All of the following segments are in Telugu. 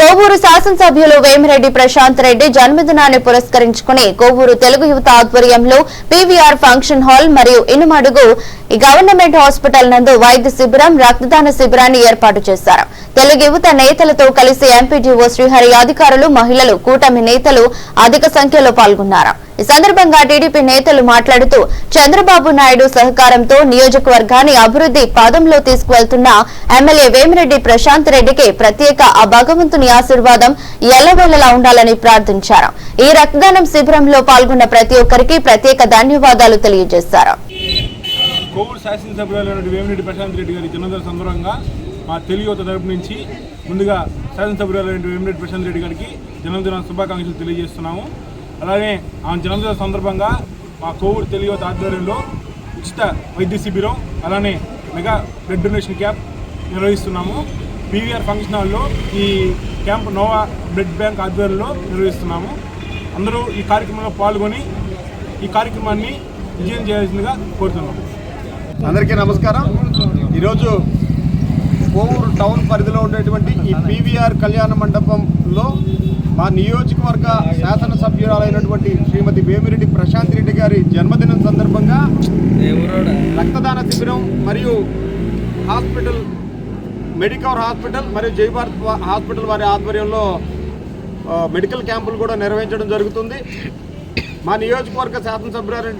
కోవూరు శాసనసభ్యులు వేమిరెడ్డి ప్రశాంత్ రెడ్డి జన్మదినాన్ని పురస్కరించుకుని కోవూరు తెలుగు యువత ఆధ్వర్యంలో పీవీఆర్ ఫంక్షన్ హాల్ మరియు ఇనుమడుగు గవర్నమెంట్ హాస్పిటల్ నందు వైద్య శిబిరం రక్తదాన శిబిరాన్ని ఏర్పాటు చేశారు. తెలుగు యువత నేతలతో కలిసి ఎంపీడీఓ శ్రీహరి అధికారులు మహిళలు కూటమి నేతలు అధిక సంఖ్యలో పాల్గొన్నారు. ఈ సందర్భంగా టీడీపీ నేతలు మాట్లాడుతూ చంద్రబాబు నాయుడు సహకారంతో నియోజకవర్గాన్ని అభివృద్ధి పాదంలో తీసుకువెళ్తున్న ఎమ్మెల్యే వేమిరెడ్డి ప్రశాంత్ రెడ్డికి ప్రత్యేక ఆ భగవంతుని ఆశీర్వాదం ఎల్లవేళలా ఉండాలని ప్రార్థించారు. ఈ రక్తదానం శిబిరంలో పాల్గొన్న ప్రతి ఒక్కరికి ప్రత్యేక ధన్యవాదాలు తెలియజేశారు. కోవిడ్ శాసనసభ్యులైనటువంటి వేమిరెడ్డి ప్రశాంత్ రెడ్డి గారి జన్మదిన సందర్భంగా మా తెలియత తరపు నుంచి ముందుగా శాసనసభ్యులైనటువంటి వేమిరెడ్డి ప్రశాంత్ రెడ్డి గారికి జన్మదిన శుభాకాంక్షలు తెలియజేస్తున్నాము. అలానే ఆమె జన్మదిన సందర్భంగా మా కోవూరు తెలుగు ఆధ్వర్యంలో ఉచిత వైద్య శిబిరం అలానే మెగా బ్లడ్ డొనేషన్ క్యాంప్ నిర్వహిస్తున్నాము. పీవీఆర్ ఫంక్షన్ హాల్లో ఈ క్యాంప్ నోవా బ్లడ్ బ్యాంక్ ఆధ్వర్యంలో నిర్వహిస్తున్నాము. అందరూ ఈ కార్యక్రమంలో పాల్గొని ఈ కార్యక్రమాన్ని విజయం చేయాల్సిందిగా కోరుతున్నాము. అందరికీ నమస్కారం. ఈరోజు కోవూరు టౌన్ పరిధిలో ఉండేటువంటి ఈ పీవీఆర్ కళ్యాణ మండపంలో మా నియోజకవర్గ శాసనసభ్యురాలైనటువంటి శ్రీమతి వేమిరెడ్డి ప్రశాంత్ రెడ్డి గారి జన్మదినం సందర్భంగా రక్తదాన శిబిరం మరియు హాస్పిటల్ మెడికవర్ హాస్పిటల్ మరియు జై భారత్ వా- హాస్పిటల్ వారి ఆధ్వర్యంలో మెడికల్ క్యాంపులు కూడా నిర్వహించడం జరుగుతుంది. మా నియోజకవర్గ శాసనసభ్యురాలు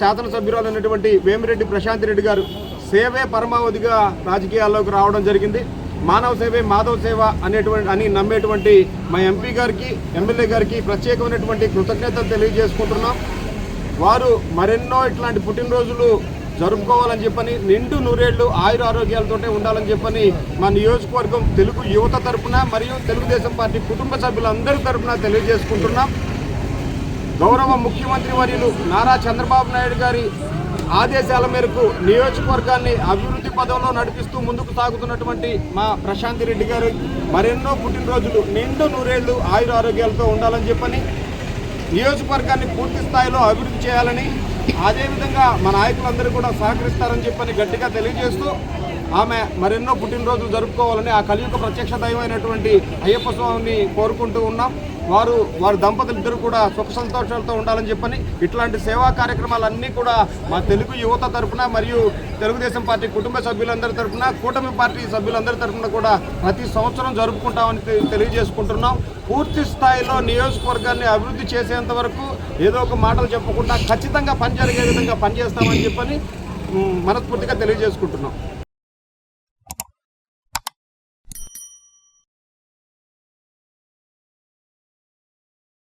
శాసనసభ్యురాలైనటువంటి వేమిరెడ్డి ప్రశాంత్ రెడ్డి గారు సేవే పరమావధిగా రాజకీయాల్లోకి రావడం జరిగింది. మానవ సేవే మాధవ సేవ అనేటువంటి అని నమ్మేటువంటి మా ఎంపీ గారికి ఎమ్మెల్యే గారికి ప్రత్యేకమైనటువంటి కృతజ్ఞతలు తెలియజేసుకుంటున్నాం. వారు మరెన్నో ఇట్లాంటి పుట్టినరోజులు జరుపుకోవాలని చెప్పని నిండు నూరేళ్ళు ఆయుర ఆరోగ్యాలతోటే ఉండాలని చెప్పని మా నియోజకవర్గం తెలుగు యువత తరపున మరియు తెలుగుదేశం పార్టీ కుటుంబ సభ్యులందరి తరపున తెలియజేసుకుంటున్నాం. గౌరవ ముఖ్యమంత్రి వర్యులు నారా చంద్రబాబు నాయుడు గారి ఆదేశాల మేరకు నియోజకవర్గాన్ని అభివృద్ధి పదంలో నడిపిస్తూ ముందుకు సాగుతున్నటువంటి మా ప్రశాంతి రెడ్డి గారు మరెన్నో పుట్టినరోజులు నిండు నూరేళ్ళు ఆయుర ఆరోగ్యాలతో ఉండాలని చెప్పని నియోజకవర్గాన్ని పూర్తి స్థాయిలో అభివృద్ధి చేయాలని అదేవిధంగా మా నాయకులందరూ కూడా సహకరిస్తారని చెప్పని గట్టిగా తెలియజేస్తూ ఆమె మరెన్నో పుట్టినరోజులు జరుపుకోవాలని ఆ కలియుగ ప్రత్యక్ష దైవమైనటువంటి అయ్యప్ప స్వామిని కోరుకుంటూ ఉన్నాం. వారు వారి దంపతులు ఇద్దరు కూడా సుఖ సంతోషాలతో ఉండాలని చెప్పని ఇట్లాంటి సేవా కార్యక్రమాలన్నీ కూడా మా తెలుగు యువత తరపున మరియు తెలుగుదేశం పార్టీ కుటుంబ సభ్యులందరి తరపున కూటమి పార్టీ సభ్యులందరి తరఫున కూడా ప్రతి సంవత్సరం జరుపుకుంటామని తెలియజేసుకుంటున్నాం. పూర్తి స్థాయిలో నియోజకవర్గాన్ని అభివృద్ధి చేసేంత వరకు ఏదో ఒక మాటలు చెప్పకుండా ఖచ్చితంగా పని జరిగే విధంగా పనిచేస్తామని చెప్పని మనస్ఫూర్తిగా తెలియజేసుకుంటున్నాం.